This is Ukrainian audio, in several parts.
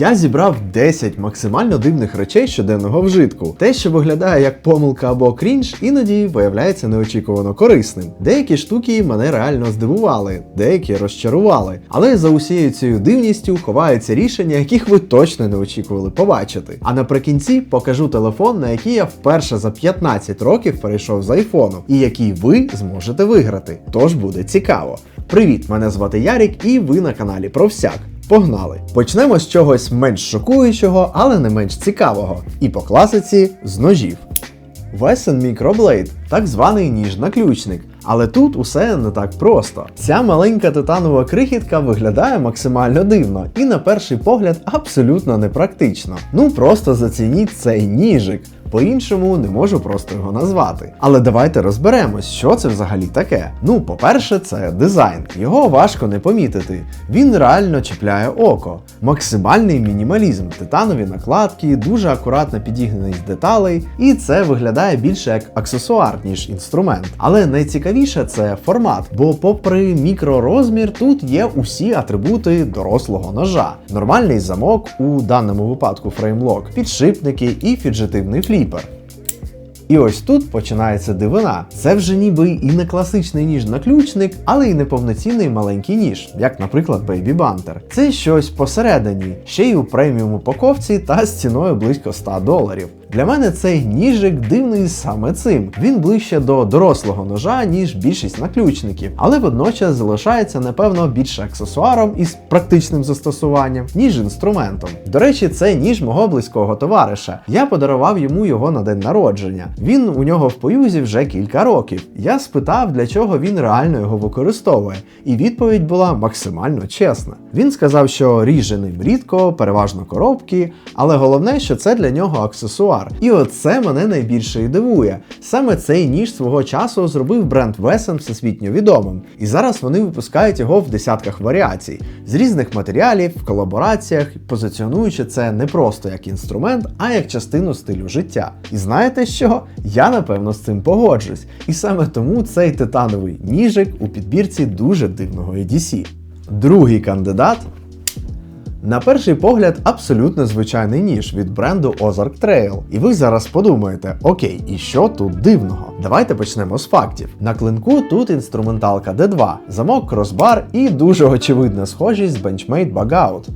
Я зібрав 10 максимально дивних речей щоденного вжитку. Те, що виглядає як помилка або крінж, іноді виявляється неочікувано корисним. Деякі штуки мене реально здивували, деякі розчарували. Але за усією цією дивністю ховаються рішення, яких ви точно не очікували побачити. А наприкінці покажу телефон, на який я вперше за 15 років перейшов з айфону, і який ви зможете виграти. Тож буде цікаво. Привіт, мене звати Ярік, і ви на каналі про всяк. Погнали! Почнемо з чогось менш шокуючого, але не менш цікавого. І по класиці з ножів. Wesson Microblade – так званий ніж-наключник. Але тут усе не так просто. Ця маленька титанова крихітка виглядає максимально дивно і на перший погляд абсолютно непрактично. Ну просто зацініть цей ніжик. По-іншому не можу просто його назвати. Але давайте розберемось, що це взагалі таке. Ну, по-перше, це дизайн. Його важко не помітити. Він реально чіпляє око. Максимальний мінімалізм, титанові накладки, дуже акуратна підігнаність деталей, і це виглядає більше як аксесуар, ніж інструмент. Але найцікавіше це формат, бо, попри мікророзмір, тут є усі атрибути дорослого ножа: нормальний замок, у даному випадку фреймлок, підшипники і фіджетивний фліп. І ось тут починається дивина. Це вже ніби і не класичний ніж-наключник, але й не повноцінний маленький ніж, як, наприклад, Baby Bunter. Це щось посередині, ще й у преміум упаковці та з ціною близько 100 доларів. Для мене цей ніжик дивний саме цим. Він ближче до дорослого ножа, ніж більшість наключників, але водночас залишається, напевно, більше аксесуаром із практичним застосуванням, ніж інструментом. До речі, це ніж мого близького товариша. Я подарував йому його на день народження. Він у нього в поюзі вже кілька років. Я спитав, для чого він реально його використовує, і відповідь була максимально чесна. Він сказав, що ріже ним рідко, переважно коробки, але головне, що це для нього аксесуар. І оце мене найбільше і дивує. Саме цей ніж свого часу зробив бренд Wesson всесвітньо відомим, і зараз вони випускають його в десятках варіацій з різних матеріалів, в колабораціях, позиціонуючи це не просто як інструмент, а як частину стилю життя. І знаєте що? Я напевно з цим погоджусь. І саме тому цей титановий ніжик у підбірці дуже дивного EDC. Другий кандидат на перший погляд, абсолютно звичайний ніж від бренду Ozark Trail. І ви зараз подумаєте, окей, і що тут дивного? Давайте почнемо з фактів. На клинку тут інструменталка D2, замок кросбар і дуже очевидна схожість з Benchmade Bugout.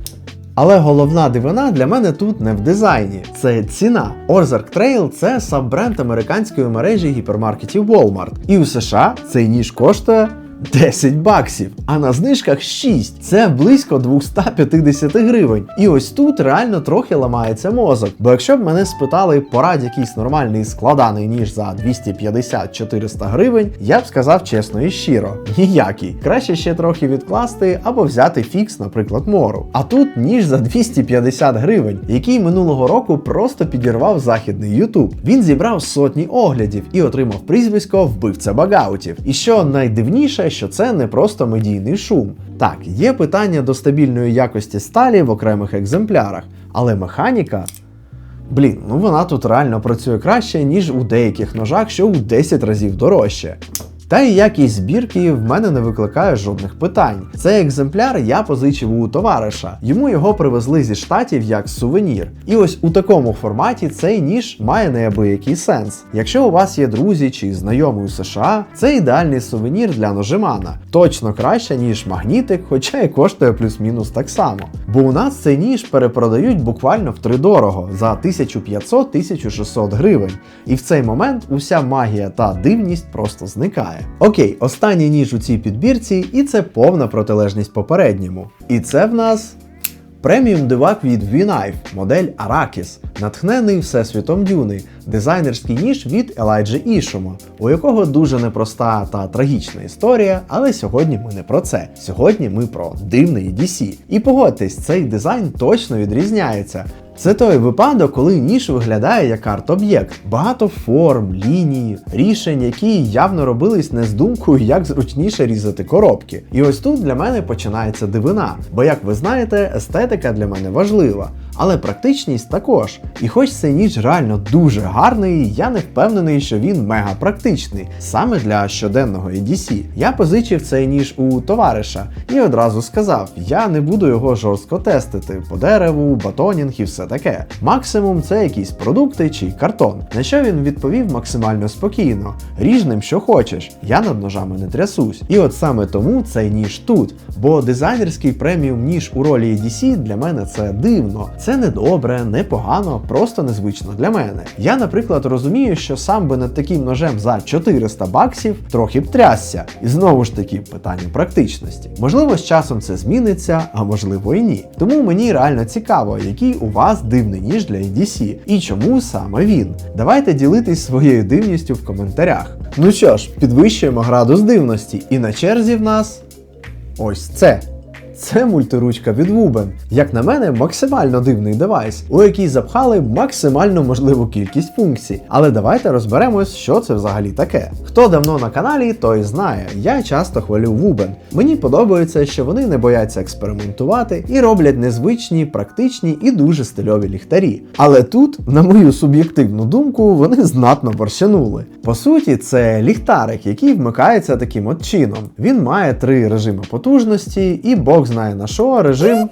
Але головна дивина для мене тут не в дизайні, це ціна. Ozark Trail це саббренд американської мережі гіпермаркетів Walmart. І у США цей ніж коштує 10 баксів, а на знижках 6. Це близько 250 гривень. І ось тут реально трохи ламається мозок. Бо якщо б мене спитали порадь якийсь нормальний складаний ніж за 250-400 гривень, я б сказав чесно і щиро, ніякий. Краще ще трохи відкласти або взяти фікс, наприклад, мору. А тут ніж за 250 гривень, який минулого року просто підірвав західний Ютуб. Він зібрав сотні оглядів і отримав прізвисько вбивця багаутів. І що найдивніше, що це не просто медійний шум. Так, є питання до стабільної якості сталі в окремих екземплярах, але механіка. Блін, ну вона тут реально працює краще, ніж у деяких ножах, що у 10 разів дорожче. Та і якість збірки в мене не викликає жодних питань. Цей екземпляр я позичив у товариша. Йому його привезли зі штатів як сувенір. І ось у такому форматі цей ніж має неабиякий сенс. Якщо у вас є друзі чи знайомі у США, це ідеальний сувенір для ножимана. Точно краще, ніж магнітик, хоча і коштує плюс-мінус так само. Бо у нас цей ніж перепродають буквально втридорого за 1500-1600 гривень. І в цей момент уся магія та дивність просто зникає. Окей, останній ніж у цій підбірці, і це повна протилежність попередньому. І це в нас. Преміум дивак від V-Knife, модель Arrakis, натхнений всесвітом дюни, дизайнерський ніж від Елайджа Ішома, у якого дуже непроста та трагічна історія, але сьогодні ми не про це. Сьогодні ми про дивний DC. І погодьтесь, цей дизайн точно відрізняється. Це той випадок, коли ніж виглядає як арт-об'єкт. Багато форм, ліній, рішень, які явно робились не з думкою, як зручніше різати коробки. І ось тут для мене починається дивина. Бо, як ви знаєте, естетика для мене важлива. Але практичність також. І хоч цей ніж реально дуже гарний, я не впевнений, що він мега практичний саме для щоденного EDC. Я позичив цей ніж у товариша і одразу сказав: я не буду його жорстко тестити по дереву, батонінг і все таке. Максимум це якісь продукти чи картон. На що він відповів максимально спокійно: ріж ним, що хочеш. Я над ножами не трясусь. І от саме тому цей ніж тут. Бо дизайнерський преміум ніж у ролі EDC для мене це дивно. Це не добре, не погано, просто незвично для мене. Я, наприклад, розумію, що сам би над таким ножем за 400 баксів трохи б трясся. І знову ж таки питання практичності. Можливо, з часом це зміниться, а можливо і ні. Тому мені реально цікаво, який у вас дивний ніж для EDC і чому саме він. Давайте ділитись своєю дивністю в коментарях. Ну що ж, підвищуємо градус дивності, і на черзі в нас ось це. Це мультиручка від Wuben. Як на мене, максимально дивний девайс, у який запхали максимально можливу кількість функцій. Але давайте розберемось, що це взагалі таке. Хто давно на каналі, той знає. Я часто хвалю Wuben. Мені подобається, що вони не бояться експериментувати і роблять незвичні, практичні і дуже стильові ліхтарі. Але тут, на мою суб'єктивну думку, вони знатно борщанули. По суті, це ліхтарик, який вмикається таким от чином. Він має три режими потужності, і Бог знає на що режим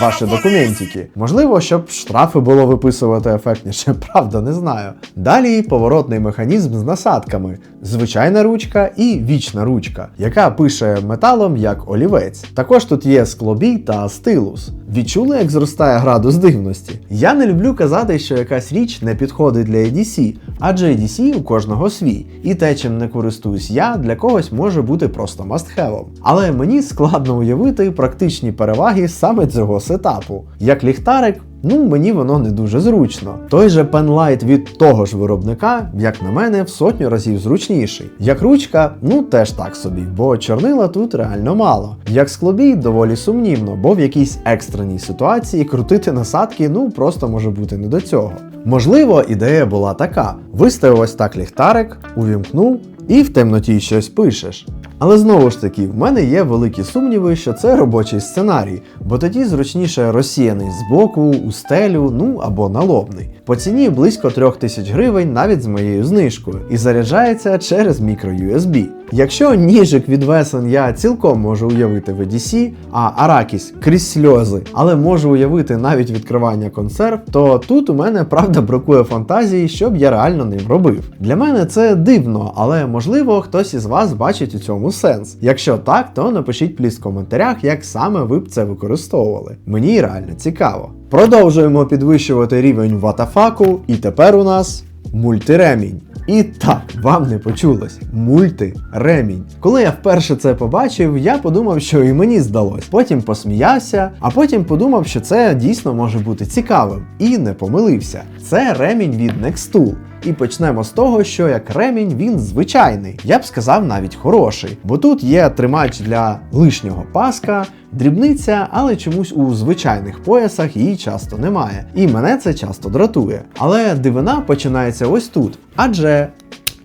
ваші документики. Можливо, щоб штрафи було виписувати ефектніше, правда, не знаю. Далі поворотний механізм з насадками, звичайна ручка і вічна ручка, яка пише металом як олівець. Також тут є склобій та стилус. Відчули, як зростає градус дивності? Я не люблю казати, що якась річ не підходить для EDC, адже EDC у кожного свій, і те, чим не користуюсь я, для когось може бути просто мастхевом. Але мені складно уявити практичні переваги саме цього сетапу. Як ліхтарик, Ну, мені воно не дуже зручно. Той же пенлайт від того ж виробника, як на мене, в сотню разів зручніший. Як ручка, ну теж так собі, бо чорнила тут реально мало. Як склобій, доволі сумнівно, бо в якійсь екстреній ситуації крутити насадки ну просто може бути не до цього. Можливо, ідея була така: виставив ось так ліхтарик, увімкнув і в темноті щось пишеш. Але знову ж таки, в мене є великі сумніви, що це робочий сценарій, бо тоді зручніше розсіяний збоку, у стелю, ну або налобний. По ціні близько 3000 гривень навіть з моєю знижкою, і заряджається через мікро-USB. Якщо ніжик від весен я цілком можу уявити в EDC, а Аракіс крізь сльози, але можу уявити навіть відкривання консерв, то тут у мене правда бракує фантазії, щоб я реально ним робив. Для мене це дивно, але можливо хтось із вас бачить у цьому сенс. Якщо так, то напишіть пліс в коментарях, як саме ви б це використовували. Мені реально цікаво. Продовжуємо підвищувати рівень ватафаку, і тепер у нас мультиремінь. І так, вам не почулось. Мультиремінь. Коли я вперше це побачив, я подумав, що і мені здалось. Потім посміявся, а потім подумав, що це дійсно може бути цікавим. І не помилився. Це ремінь від Nextool. І почнемо з того, що як ремінь він звичайний, я б сказав навіть хороший, бо тут є тримач для лишнього паска, дрібниця, але чомусь у звичайних поясах її часто немає. І мене це часто дратує. Але дивина починається ось тут, адже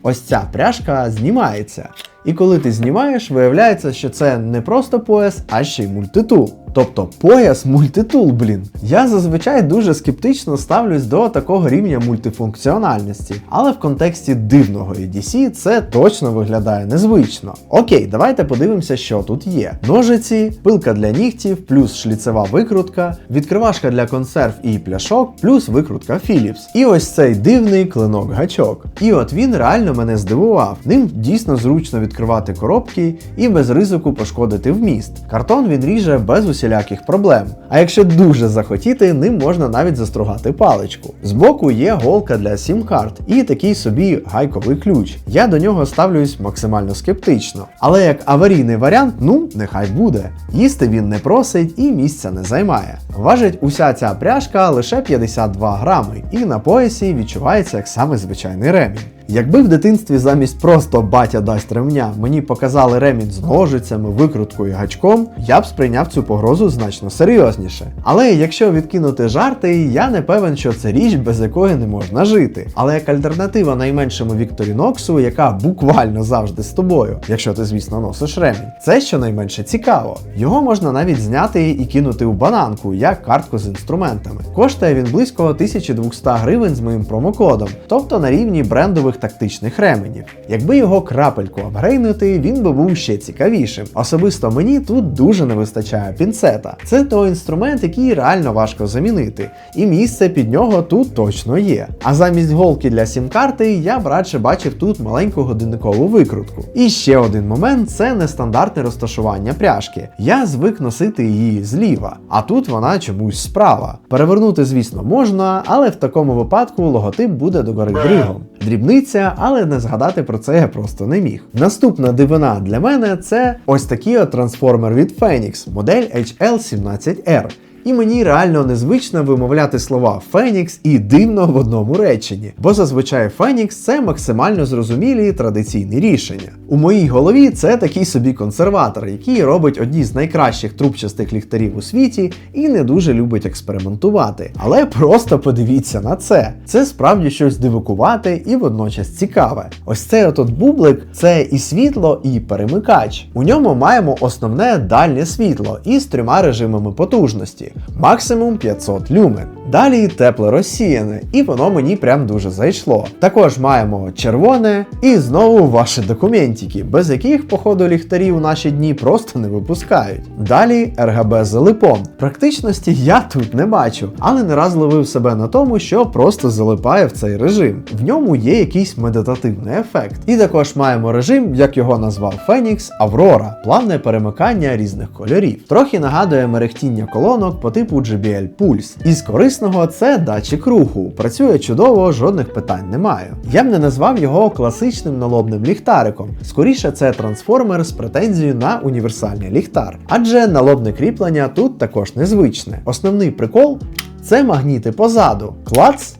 ось ця пряжка знімається. І коли ти знімаєш, виявляється, що це не просто пояс, а ще й мультитул. Тобто пояс мультитул, блін. Я зазвичай дуже скептично ставлюсь до такого рівня мультифункціональності, але в контексті дивного EDC це точно виглядає незвично. Окей, давайте подивимося, що тут є: ножиці, пилка для нігтів, плюс шліцева викрутка, відкривашка для консерв і пляшок, плюс викрутка Philips. І ось цей дивний клинок-гачок. І от він реально мене здивував. Ним дійсно зручно відкривати коробки і без ризику пошкодити вміст. Картон він ріже без усіляких проблем. А якщо дуже захотіти, ним можна навіть застругати паличку. Збоку є голка для сім-карт і такий собі гайковий ключ. Я до нього ставлюсь максимально скептично. Але як аварійний варіант, ну нехай буде. Їсти він не просить і місця не займає. Важить уся ця пряжка лише 52 грами, і на поясі відчувається як саме звичайний ремінь. Якби в дитинстві замість просто батя дасть ремня мені показали ремінь з ножицями, викруткою і гачком, я б сприйняв цю погрозу значно серйозніше. Але якщо відкинути жарти, я не певен, що це річ, без якої не можна жити. Але як альтернатива найменшому Вікторіноксу, яка буквально завжди з тобою, якщо ти, звісно, носиш ремінь, це щонайменше цікаво. Його можна навіть зняти і кинути у бананку, як картку з інструментами. Коштує він близько 1200 гривень з моїм промокодом, тобто на рівні брендових тактичних ременів. Якби його крапельку апгрейнути, він би був ще цікавішим. Особисто мені тут дуже не вистачає пінцета. Це той інструмент, який реально важко замінити, і місце під нього тут точно є. А замість голки для сім-карти я б радше бачив тут маленьку годинникову викрутку. І ще один момент це нестандартне розташування пряжки. Я звик носити її зліва, а тут вона чомусь справа. Перевернути, звісно, можна, але в такому випадку логотип буде догори дригом. Дрібниця, але не згадати про це я просто не міг. Наступна дивина для мене це ось такий от трансформер від Phoenix, модель HL17R. І мені реально незвично вимовляти слова Фенікс і дивно в одному реченні, бо зазвичай Фенікс це максимально зрозумілі традиційні рішення. У моїй голові це такий собі консерватор, який робить одні з найкращих трубчастих ліхтарів у світі і не дуже любить експериментувати. Але просто подивіться на це. Це справді щось дивакувате і водночас цікаве. Ось цей отот бублик це і світло, і перемикач. У ньому маємо основне дальнє світло із трьома режимами потужності максимум 500 люмен. Далі тепле розсіяне, і воно мені прям дуже зайшло. Також маємо червоне і знову ваші документики, без яких, походу, ліхтарі у наші дні просто не випускають. Далі з залипом. Практичності я тут не бачу, але не раз ловив себе на тому, що просто залипає в цей режим. В ньому є якийсь медитативний ефект. І також маємо режим, як його назвав Фенікс, Аврора, плавне перемикання різних кольорів. Трохи нагадує мерехтіння колонок по типу JBL Pulse. Із корисного це датчик руху. Працює чудово, жодних питань немає. Я б не назвав його класичним налобним ліхтариком. Скоріше, це трансформер з претензією на універсальний ліхтар. Адже налобне кріплення тут також незвичне. Основний прикол це магніти позаду. Клац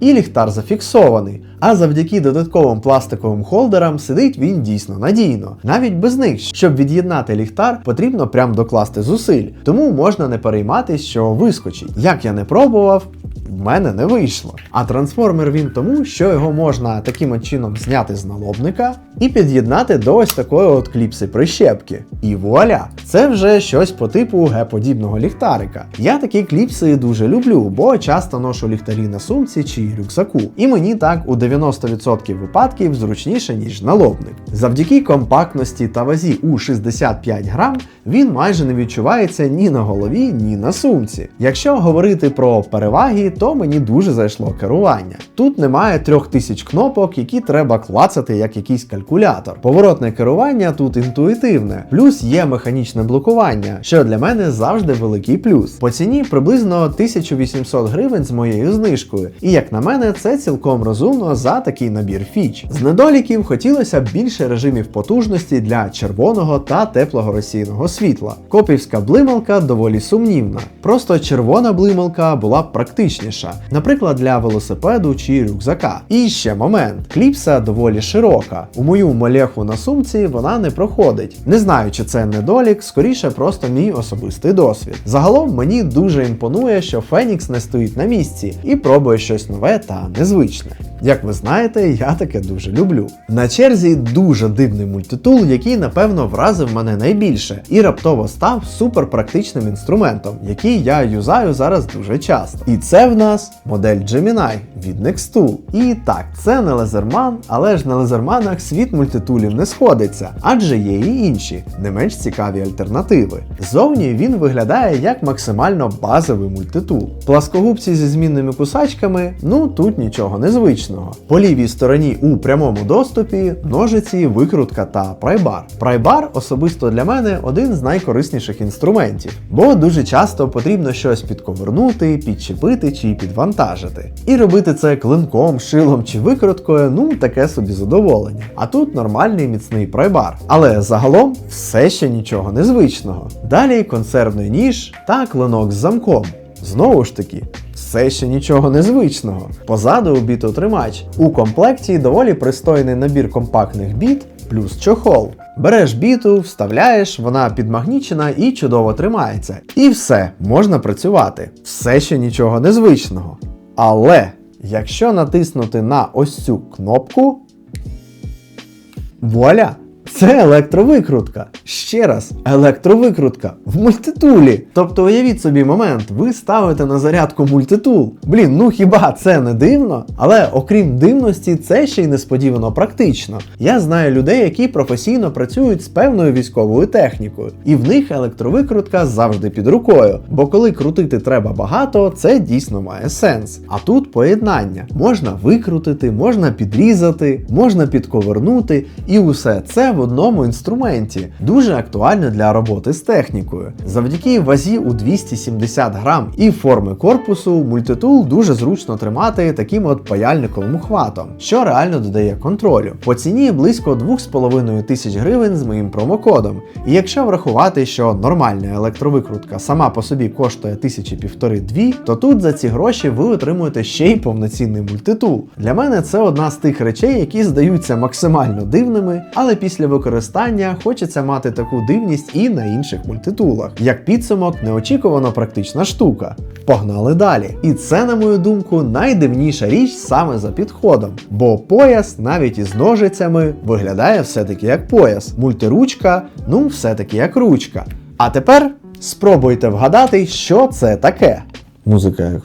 і ліхтар зафіксований. А завдяки додатковим пластиковим холдерам сидить він дійсно надійно. Навіть без них, щоб від'єднати ліхтар, потрібно прям докласти зусиль, тому можна не перейматися, що вискочить. Як я не пробував. В мене не вийшло. А трансформер він тому, що його можна таким чином зняти з налобника і під'єднати до ось такої от кліпси прищепки. І вуаля! Це вже щось по типу Г-подібного ліхтарика. Я такі кліпси дуже люблю, бо часто ношу ліхтарі на сумці чи рюкзаку. І мені так у 90% випадків зручніше, ніж налобник. Завдяки компактності та вазі у 65 грам він майже не відчувається ні на голові, ні на сумці. Якщо говорити про переваги, то мені дуже зайшло керування. Тут немає трьох тисяч кнопок, які треба клацати як якийсь калькулятор. Поворотне керування тут інтуїтивне, плюс є механічне блокування, що для мене завжди великий плюс. По ціні приблизно 1800 гривень з моєю знижкою. І як на мене, це цілком розумно за такий набір фіч. З недоліків хотілося більше режимів потужності для червоного та теплого розсіяного світла. Копівська блималка доволі сумнівна. Просто червона блималка була б практичніша, наприклад, для велосипеду чи рюкзака. І ще момент: кліпса доволі широка. У мою малеху на сумці вона не проходить. Не знаю, чи це недолік, скоріше просто мій особистий досвід. Загалом мені дуже імпонує, що Фенікс не стоїть на місці і пробує щось нове та незвичне. Як ви знаєте, я таке дуже люблю. На черзі дуже дивний мультитул, який напевно вразив мене найбільше, і раптово став суперпрактичним інструментом, який я юзаю зараз дуже часто. І це в нас модель Gemini від Nextool. І так, це не лазерман, але ж на лазерманах світ мультитулів не сходиться, адже є і інші, не менш цікаві альтернативи. Зовні він виглядає як максимально базовий мультитул. Пласкогубці зі змінними кусачками, ну тут нічого незвичного. По лівій стороні у прямому доступі ножиці, викрутка та прайбар. Прайбар особисто для мене один з найкорисніших інструментів, бо дуже часто потрібно щось підковернути, підчепити чи підвантажити. І робити це клинком, шилом чи викруткою, ну таке собі задоволення. А тут нормальний міцний прайбар. Але загалом все ще нічого незвичного. Далі консервний ніж та клинок з замком. Знову ж таки, все ще нічого незвичного. Позаду бітотримач. У комплекті доволі пристойний набір компактних біт плюс чохол. Береш біту, вставляєш, вона підмагнічена і чудово тримається. І все, можна працювати. Все ще нічого незвичного. Але якщо натиснути на ось цю кнопку, вуаля! Це електровикрутка. Ще раз, електровикрутка в мультитулі. Тобто уявіть собі момент, ви ставите на зарядку мультитул. Блін, ну хіба це не дивно? Але окрім дивності, це ще й несподівано практично. Я знаю людей, які професійно працюють з певною військовою технікою, і в них електровикрутка завжди під рукою. Бо коли крутити треба багато, це дійсно має сенс. А тут поєднання: можна викрутити, можна підрізати, можна підковернути, і усе це в одному інструменті. Дуже актуально для роботи з технікою. Завдяки вазі у 270 грам і форми корпусу, мультитул дуже зручно тримати таким от паяльниковим ухватом, що реально додає контролю. По ціні близько 2,5 тисяч гривень з моїм промокодом. І якщо врахувати, що нормальна електровикрутка сама по собі коштує тисячі півтори-дві, то тут за ці гроші ви отримуєте ще й повноцінний мультитул. Для мене це одна з тих речей, які здаються максимально дивними, але після використання хочеться мати таку дивність і на інших мультитулах. Як підсумок, неочікувано практична штука. Погнали далі. І це, на мою думку, найдивніша річ саме за підходом. Бо пояс, навіть із ножицями, виглядає все-таки як пояс. Мультиручка, ну все-таки як ручка. А тепер спробуйте вгадати, що це таке. Музика як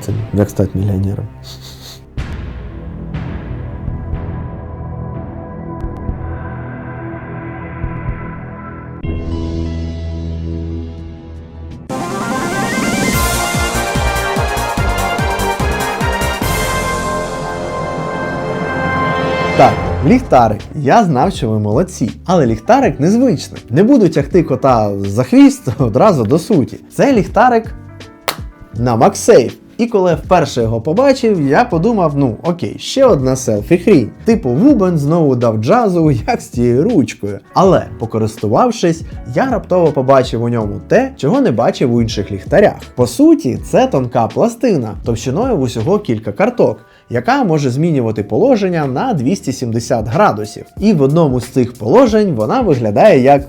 це як стати мільйонером. Ліхтарик. Я знав, що ви молодці. Але ліхтарик незвичний. Не буду тягти кота за хвіст одразу до суті. Це ліхтарик на MagSafe. І коли вперше його побачив, я подумав: ну окей, ще одна селфі хрінь. Типу Вубен знову дав джазу, як з тією ручкою. Але покористувавшись, я раптово побачив у ньому те, чого не бачив у інших ліхтарях. По суті, це тонка пластина, товщиною в усього кілька карток. Яка може змінювати положення на 270 градусів. І в одному з цих положень вона виглядає як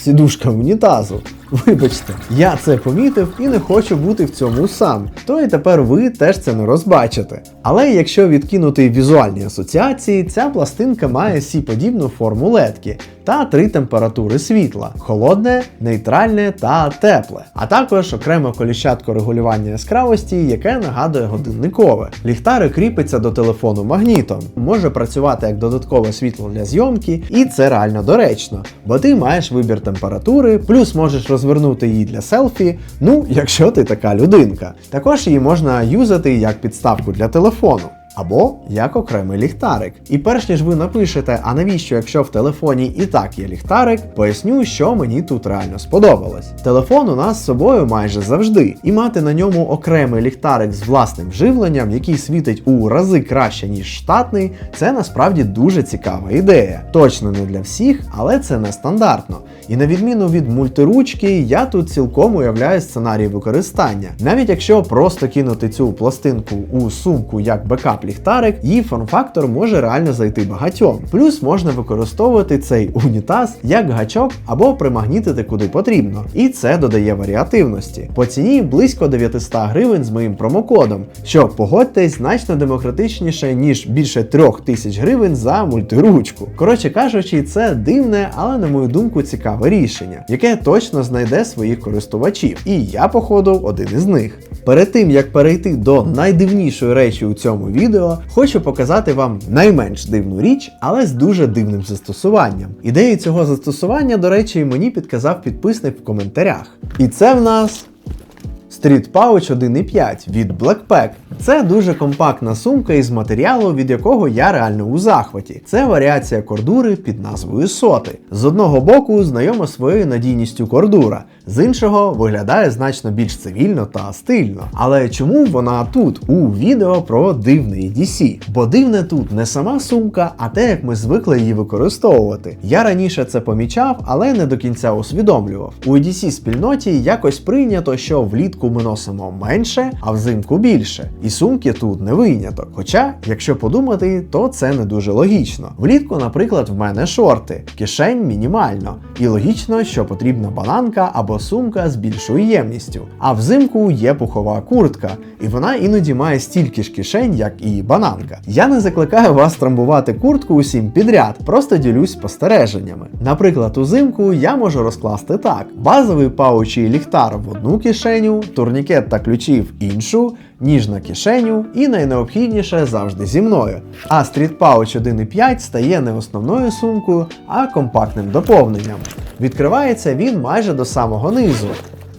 сідушка унітазу. Вибачте, я це помітив і не хочу бути в цьому сам. То і тепер ви теж це не розбачите. Але якщо відкинути візуальні асоціації, ця пластинка має сі-подібну форму ледки та три температури світла: холодне, нейтральне та тепле, а також окремо коліщатко регулювання яскравості, яке нагадує годинникове. Ліхтарик кріпиться до телефону магнітом, може працювати як додаткове світло для зйомки, і це реально доречно, бо ти маєш вибір температури, плюс можеш розвернути її для селфі, ну, якщо ти така людинка. Також її можна юзати як підставку для телефону. Або як окремий ліхтарик. І перш ніж ви напишете, а навіщо, якщо в телефоні і так є ліхтарик, поясню, що мені тут реально сподобалось. Телефон у нас з собою майже завжди, і мати на ньому окремий ліхтарик з власним живленням, який світить у рази краще, ніж штатний, це насправді дуже цікава ідея. Точно не для всіх, але це не стандартно. І на відміну від мультиручки, я тут цілком уявляю сценарій використання. Навіть якщо просто кинути цю пластинку у сумку як бекап ліхтарик, її форм-фактор може реально зайти багатьом. Плюс можна використовувати цей унітаз як гачок або примагнітити куди потрібно. І це додає варіативності. По ціні близько 900 гривень з моїм промокодом, що погодьтесь значно демократичніше, ніж більше 3000 гривень за мультиручку. Коротше кажучи, це дивне, але на мою думку цікаве рішення, яке точно знайде своїх користувачів. І я, походу, один із них. Перед тим як перейти до найдивнішої речі у цьому відео, хочу показати вам найменш дивну річ, але з дуже дивним застосуванням. Ідею цього застосування, до речі, мені підказав підписник в коментарях. І це в нас. Street Pouch 1.5 від Blackpack. Це дуже компактна сумка із матеріалу, від якого я реально у захваті. Це варіація кордури під назвою соти. З одного боку, знайома своєю надійністю кордура. З іншого виглядає значно більш цивільно та стильно. Але чому вона тут у відео про дивний EDC? Бо дивне тут не сама сумка, а те, як ми звикли її використовувати. Я раніше це помічав, але не до кінця усвідомлював. У EDC спільноті якось прийнято, що влітку ми носимо менше, а взимку більше. І сумки тут не виняток. Хоча, якщо подумати, то це не дуже логічно. Влітку, наприклад, в мене шорти, кишень мінімально. І логічно, що потрібна бананка або сумка з більшою ємністю. А взимку є пухова куртка, і вона іноді має стільки ж кишень, як і бананка. Я не закликаю вас трамбувати куртку усім підряд, просто ділюсь спостереженнями. Наприклад, узимку я можу розкласти так: базовий паучий ліхтар в одну кишеню, турнікет та ключі в іншу. Ніж на кишеню і найнеобхідніше завжди зі мною. А Street Pouch 1.5 стає не основною сумкою, а компактним доповненням. Відкривається він майже до самого низу.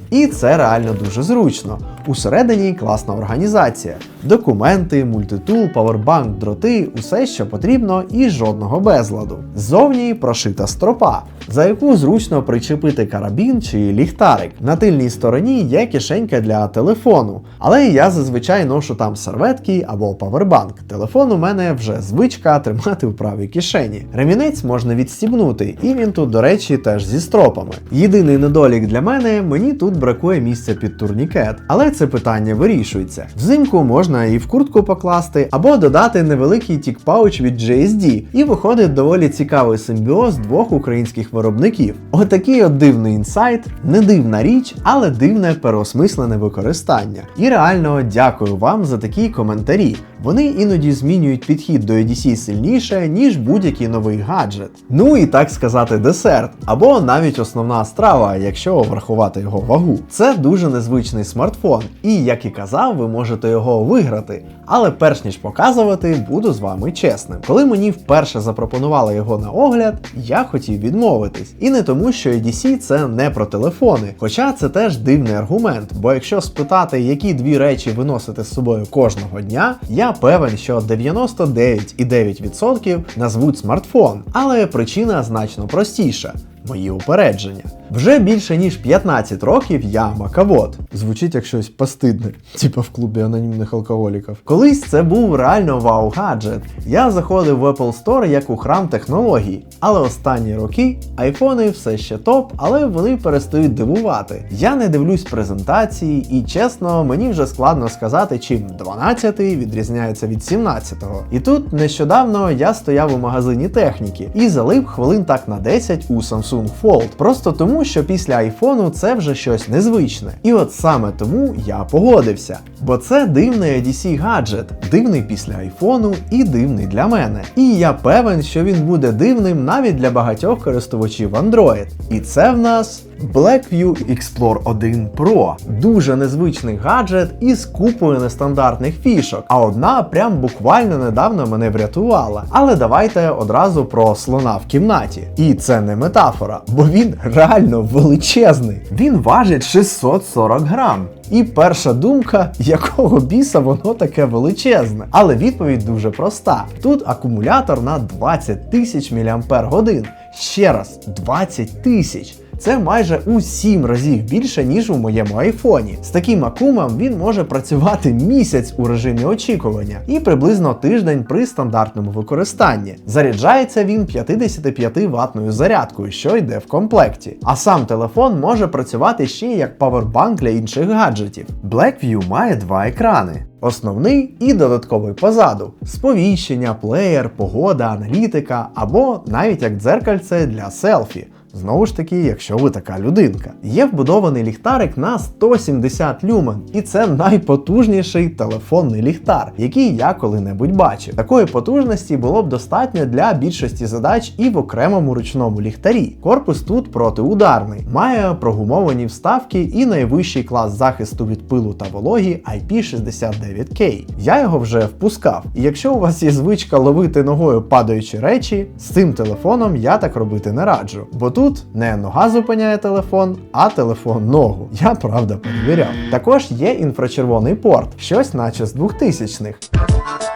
І це реально дуже зручно. Усередині класна організація. Документи, мультитул, павербанк, дроти, усе, що потрібно, і жодного безладу. Ззовні прошита стропа, за яку зручно причепити карабін чи ліхтарик. На тильній стороні є кишенька для телефону, але я зазвичай ношу там серветки або павербанк. Телефон у мене вже звичка тримати в правій кишені. Ремінець можна відстібнути, і він тут, до речі, теж зі стропами. Єдиний недолік для мене мені тут бракує місця під турнікет, але це питання вирішується. Взимку можна і в куртку покласти, або додати невеликий тік-пауч від JSD, і виходить доволі цікавий симбіоз двох українських виробників. Отакий от дивний інсайт, не дивна річ, але дивне переосмислене використання. І реально дякую вам за такі коментарі. Вони іноді змінюють підхід до EDC сильніше, ніж будь-який новий гаджет. Ну і так сказати, десерт, або навіть основна страва, якщо врахувати його вагу. Це дуже незвичний смартфон, і як і казав, ви можете його виграти. Але перш ніж показувати, буду з вами чесним. Коли мені вперше запропонували його на огляд, я хотів відмовитись. І не тому, що EDC це не про телефони, хоча це теж дивний аргумент. Бо якщо спитати, які дві речі ви носите з собою кожного дня, я певен, що 99,9% назвуть смартфон, але причина значно простіша. Мої упередження. Вже більше ніж 15 років я маковод. Звучить як щось постидне, типа в клубі анонімних алкоголіків. Колись це був реально вау-гаджет. Я заходив в Apple Store як у храм технологій. Але останні роки айфони все ще топ, але вони перестають дивувати. Я не дивлюсь презентації, і чесно, мені вже складно сказати, чим 12-й відрізняється від 17-го. І тут нещодавно я стояв у магазині техніки і залив хвилин так на 10 у Samsung Fold. Просто тому, що після айфону це вже щось незвичне. І от саме тому я погодився. Бо це дивний EDC гаджет, дивний після айфону і дивний для мене. І я певен, що він буде дивним навіть для багатьох користувачів Android. І це в нас Blackview Explore 1 Pro. Дуже незвичний гаджет із купою нестандартних фішок. А одна прям буквально недавно мене врятувала. Але давайте одразу про слона в кімнаті. І це не метафора, бо він реально величезний. Він важить 640 грам. І перша думка, якого біса воно таке величезне. Але відповідь дуже проста: тут акумулятор на 20 тисяч мАч. Ще раз, 20 тисяч. Це майже у 7 разів більше, ніж у моєму айфоні. З таким акумом він може працювати місяць у режимі очікування і приблизно тиждень при стандартному використанні. Заряджається він 55 ватною зарядкою, що йде в комплекті. А сам телефон може працювати ще як павербанк для інших гаджетів. Blackview має два екрани. Основний і додатковий позаду, сповіщення, плеєр, погода, аналітика або навіть як дзеркальце для селфі. Знову ж таки, якщо ви така людинка. Є вбудований ліхтарик на 170 люмен, і це найпотужніший телефонний ліхтар, який я коли-небудь бачив. Такої потужності було б достатньо для більшості задач і в окремому ручному ліхтарі. Корпус тут протиударний, має прогумовані вставки і найвищий клас захисту від пилу та вологі IP69K. Я його вже впускав. І якщо у вас є звичка ловити ногою падаючі речі, з цим телефоном я так робити не раджу. Бо тут не нога зупиняє телефон, а телефон ногу. Я правда перевіряв. Також є інфрачервоний порт, щось наче з 2000-х.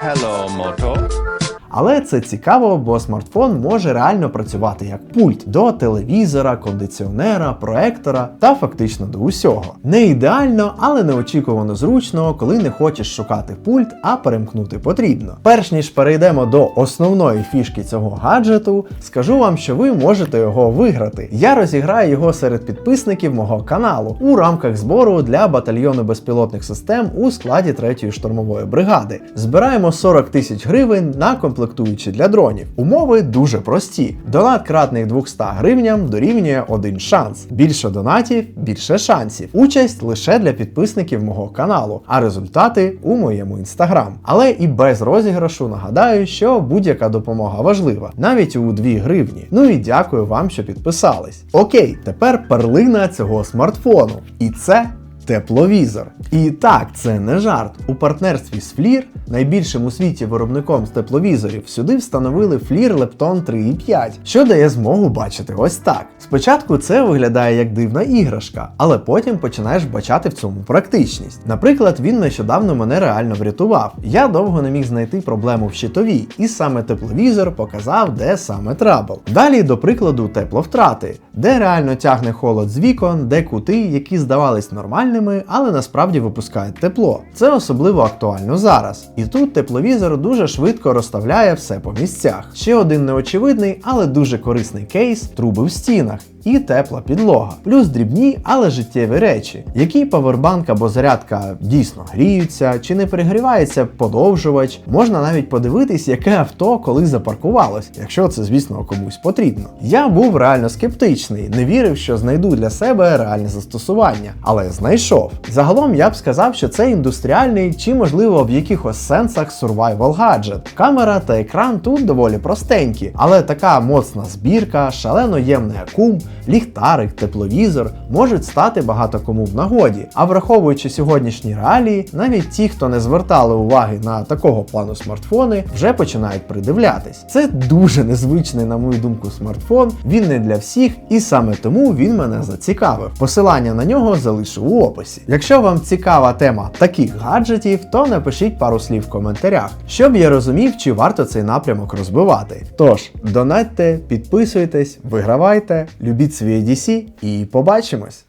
Hello, Moto. Але це цікаво, бо смартфон може реально працювати як пульт до телевізора, кондиціонера, проектора та фактично до усього. Не ідеально, але неочікувано зручно, коли не хочеш шукати пульт, а перемкнути потрібно. Перш ніж перейдемо до основної фішки цього гаджету, скажу вам, що ви можете його виграти. Я розіграю його серед підписників мого каналу у рамках збору для батальйону безпілотних систем у складі 3-ї штурмової бригади. Збираємо 40 тисяч гривень на комплектуючі для дронів. Умови дуже прості. Донат кратний 200 гривням дорівнює один шанс. Більше донатів, більше шансів. Участь лише для підписників мого каналу, а результати у моєму інстаграм. Але і без розіграшу нагадаю, що будь-яка допомога важлива, навіть у 2 гривні. Ну і дякую вам, що підписались. Окей, тепер перлина цього смартфону. І це Тепловізор. І так, це не жарт. У партнерстві з Флір, найбільшим у світі виробником з тепловізорів, сюди встановили Флір Lepton 3.5, що дає змогу бачити ось так. Спочатку це виглядає як дивна іграшка, але потім починаєш бачати в цьому практичність. Наприклад, він нещодавно мене реально врятував. Я довго не міг знайти проблему в щитовій, і саме тепловізор показав, де саме трабл. Далі, до прикладу, тепловтрати, де реально тягне холод з вікон, де кути, які здавались нормальними, але насправді випускають тепло. Це особливо актуально зараз. І тут тепловізор дуже швидко розставляє все по місцях. Ще один неочевидний, але дуже корисний кейс труби в стінах. І тепла підлога, плюс дрібні, але життєві речі, які павербанк або зарядка дійсно гріються, чи не перегрівається подовжувач. Можна навіть подивитись, яке авто коли запаркувалось, якщо це, звісно, комусь потрібно. Я був реально скептичний, не вірив, що знайду для себе реальне застосування, але знайшов. Загалом я б сказав, що це індустріальний чи, можливо, в якихось сенсах survival гаджет. Камера та екран тут доволі простенькі, але така моцна збірка, шалено ємний акум, ліхтарик, тепловізор можуть стати багато кому в нагоді. А враховуючи сьогоднішні реалії, навіть ті, хто не звертали уваги на такого плану смартфони, вже починають придивлятись. Це дуже незвичний, на мою думку, смартфон. Він не для всіх, і саме тому він мене зацікавив. Посилання на нього залишу у описі. Якщо вам цікава тема таких гаджетів, то напишіть пару слів в коментарях, щоб я розумів, чи варто цей напрямок розбивати. Тож, донатьте, підписуйтесь, вигравайте, любіть свій DC і побачимось!